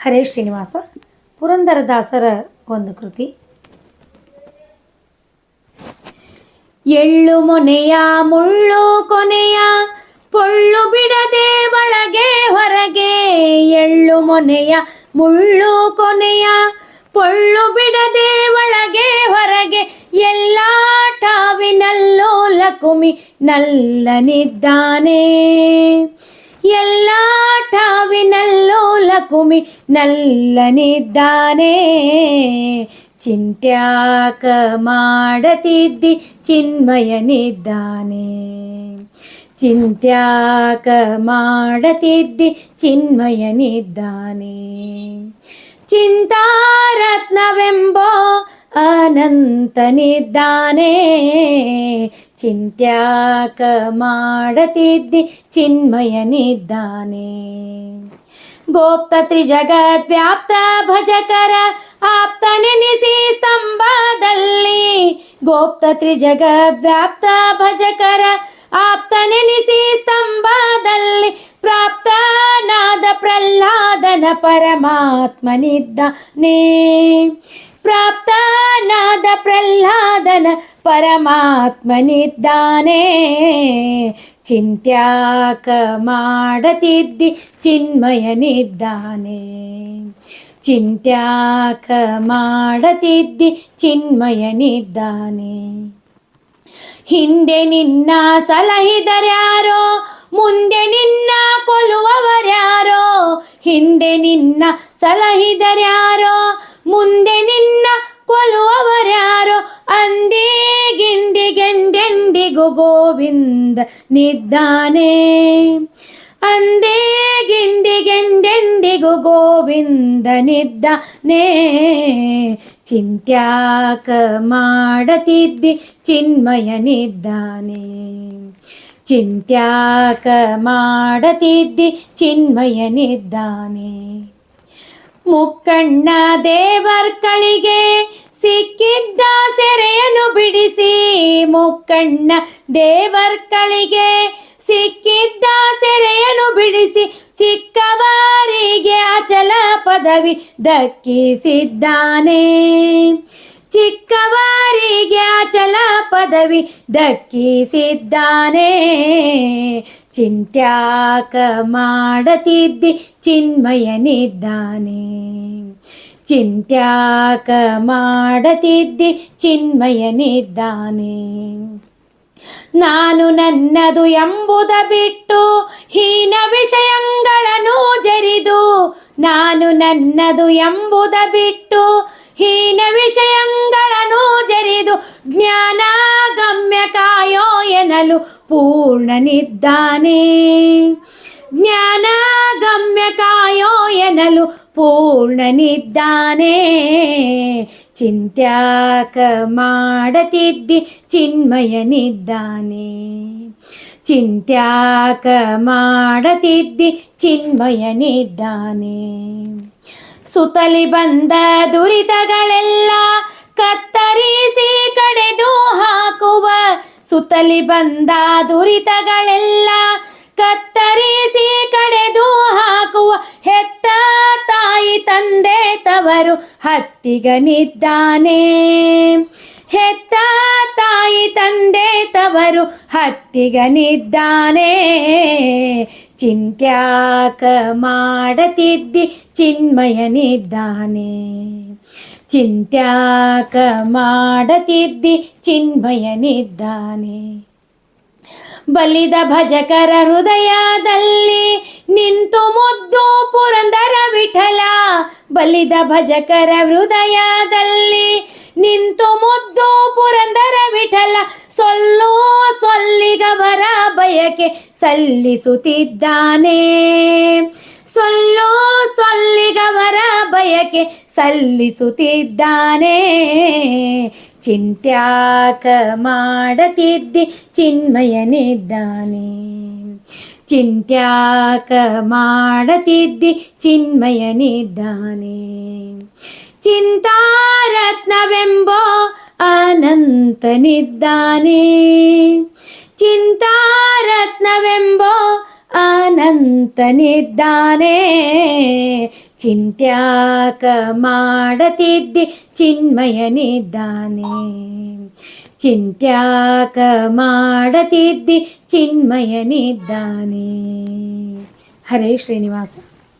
ಹರೇ ಶ್ರೀನಿವಾಸ, ಪುರಂದರದಾಸರ ಒಂದು ಕೃತಿ. ಎಳ್ಳು ಮೊನೆಯ, ಮುಳ್ಳು ಕೊನೆಯ, ಪೊಳ್ಳು ಬಿಡದೆ ಒಳಗೆ, ಹೊರಗೆ. ಎಳ್ಳು ಮೊನೆಯ, ಮುಳ್ಳು ಕೊನೆಯ, ಪೊಳ್ಳು ಬಿಡದೆ ಒಳಗೆ, ಹೊರಗೆ. ಎಲ್ಲ ಟಾವಿನಲ್ಲೂ ಲಕುಮಿ ನಲ್ಲನಿದ್ದಾನೆ. ಎಲ್ಲ ಲಕುಮಿ ನಲ್ಲನಿದ್ದಾನೆ ಚಿಂತ್ಯಾಕ ಮಾಡತಿದ್ದಿ ಚಿನ್ಮಯನಿದ್ದಾನೆ ಚಿಂತ್ಯಾಕ ಮಾಡತಿದ್ದಿ ಚಿನ್ಮಯನಿದ್ದಾನೆ ಚಿಂತಾರತ್ನವೆಂಬೋ ಅನಂತನಿದ್ದಾನೆ ಚಿಂತ್ಯಾಕ ಮಾಡತಿದ್ದಿ ಚಿನ್ಮಯನಿದ್ದಾನೆ ಗೋಪ್ತ ತ್ರಿಜಗದ್ವ್ಯಾಪ್ತ ಭಜಕರ ಆಪ್ತನೆನಿಸಿ ಸ್ತಂಭದಲ್ಲಿ ಗೋಪ್ತ ತ್ರಿಜಗದ್ವ್ಯಾಪ್ತ ಭಜಕರ ಆಪ್ತನೆನಿಸಿ ಸ್ತಂಭದಲ್ಲಿ ಪ್ರಾಪ್ತನಾದ ಪ್ರಹ್ಲಾದನ ಪರಮಾತ್ಮನಿದ್ದಾನೆ ಪ್ರಾಪ್ತನಾದ ಪ್ರಹ್ಲಾದನ ಪರಮಾತ್ಮನಿದ್ದಾನೆ ಚಿಂತ್ಯಾಕ ಮಾಡತಿದ್ದಿ ಚಿನ್ಮಯನಿದ್ದಾನೆ. ಚಿಂತ್ಯಾಕ ಮಾಡತಿದ್ದಿ ಚಿನ್ಮಯನಿದ್ದಾನೆ. ಹಿಂದೆ ನಿನ್ನ ಸಲಹಿದರ್ಯಾರೋ ಮುಂದೆ ನಿನ್ನ ಕೊಲ್ಲುವವರ್ಯಾರೋ. ಹಿಂದೆ ನಿನ್ನ ಸಲಹಿದರ್ಯಾರೋ ಮುಂದೆ ಗೋವಿಂದ ನಿದ್ದಾನೆ. ಅಂದೇ ಗಿಂದಿಗೆಂದೆಂದಿಗೂ ಗೋವಿಂದನಿದ್ದಾನೆ ಚಿಂತ್ಯಾಕ ಮಾಡತಿದ್ದಿ ಚಿನ್ಮಯನಿದ್ದಾನೆ ಚಿಂತ್ಯಾಕ ಮಾಡತಿದ್ದಿ ಚಿನ್ಮಯನಿದ್ದಾನೆ ಮುಕ್ಕಣ್ಣ ದೇವರ್ಗಳಿಗೆ ಸಿಕ್ಕಿದ್ದ ಸೆರೆಯನ್ನು ಬಿಡಿಸಿ ಮುಕ್ಕಣ್ಣ ದೇವರ್ಗಳಿಗೆ ಸಿಕ್ಕಿದ್ದ ಸೆರೆಯನ್ನು ಬಿಡಿಸಿ ಚಿಕ್ಕವರಿಗೆ ಅಚಲ ಪದವಿ ದಕ್ಕಿಸಿದ್ದಾನೆ. ಚಿಕ್ಕವರಿಗೆ ಅಚಲ ಪದವಿ ದಕ್ಕಿಸಿದ್ದಾನೆ. ಚಿಂತ್ಯಾಕ ಮಾಡತಿದ್ದಿ ಚಿನ್ಮಯನಿದ್ದಾನೆ. ಚಿಂತ್ಯಾಕ ಮಾಡತಿದ್ದಿ ಚಿನ್ಮಯನಿದ್ದಾನೆ ನಾನು ನನ್ನದು ಎಂಬುದ ಬಿಟ್ಟು ಹೀನ ವಿಷಯಗಳನ್ನು ಜರಿದು ನಾನು ನನ್ನದು ಎಂಬುದ ಬಿಟ್ಟು ಹೀನ ವಿಷಯಗಳನ್ನು ಜರಿದು ಜ್ಞಾನ ಗಮ್ಯ ಕಾಯೋ ಎನಲು ಪೂರ್ಣನಿದ್ದಾನೆ ಜ್ಞಾನ ಗಮ್ಯ ಕಾಯೋ ಎನಲು ಪೂರ್ಣನಿದ್ದಾನೆ ಚಿಂತ್ಯಾಕ ಮಾಡತಿದ್ದಿ ಚಿನ್ಮಯನಿದ್ದಾನೆ ಚಿಂತ್ಯಾಕ ಮಾಡತಿದ್ದಿ ಚಿನ್ಮಯನಿದ್ದಾನೆ ಸುತಲಿ ಬಂದ ದುರಿತಗಳೆಲ್ಲ ಕತ್ತರಿಸಿ ಕಡೆದು ಹಾಕುವ ಸುತಲಿ ಬಂದ ದುರಿತಗಳೆಲ್ಲ ಕತ್ತರಿಸಿ ಕಡೆದು ಹಾಕುವ ಹೆತ್ತ ತಾಯಿ ತಂದೆ ತವರು ಹತ್ತಿಗನಿದ್ದಾನೆ. ಹೆತ್ತ ತಾಯಿ ತಂದೆ ತವರು ಹತ್ತಿಗನಿದ್ದಾನೆ. ಚಿಂತ್ಯಾಕ ಮಾಡತಿದ್ದಿ ಚಿನ್ಮಯನಿದ್ದಾನೆ. ಚಿಂತ್ಯಾಕ ಮಾಡತಿದ್ದಿ ಚಿನ್ಮಯನಿದ್ದಾನೆ. ಬಲಿದ ಭಜಕರ ಹೃದಯದಲ್ಲಿ ನಿಂತು ಮುದ್ದು ಪುರಂದರ ವಿಠಲ. ಬಲಿದ ಭಜಕರ ಹೃದಯದಲ್ಲಿ ನಿಂತು ಮುದ್ದು ಪುರಂದರ ವಿಠಲ. ಸೊಲ್ಲು ಸೊಲ್ಲಿಗವರ ಬಯಕೆ ಸಲ್ಲಿಸುತ್ತಿದ್ದಾನೆ. ಸೊಲ್ಲು ಸೊಲ್ಲಿಗವರ ಬಯಕೆ ಸಲ್ಲಿಸುತ್ತಿದ್ದಾನೆ. ಚಿಂತ್ಯಾಕ ಮಾಡತಿದ್ದಿ ಚಿನ್ಮಯನಿದ್ದಾನೆ. ಚಿಂತ್ಯಾಕ ಮಾಡತಿದ್ದಿ ಚಿನ್ಮಯನಿದ್ದಾನೆ. ಚಿಂತಾರತ್ನವೆಂಬೋ ಅನಂತನಿದ್ದಾನೆ. ಚಿಂತಾರತ್ನವೆಂಬೋ ಅನಂತನಿದ್ದಾನೆ ಚಿಂತ್ಯಾಕ ಮಾಡತಿದ್ದಿ ಚಿನ್ಮಯನಿದ್ದಾನೆ. ಚಿಂತ್ಯಾಕ ಮಾಡತಿದ್ದಿ ಚಿನ್ಮಯನಿದ್ದಾನೆ. ಹರೇ ಶ್ರೀನಿವಾಸ.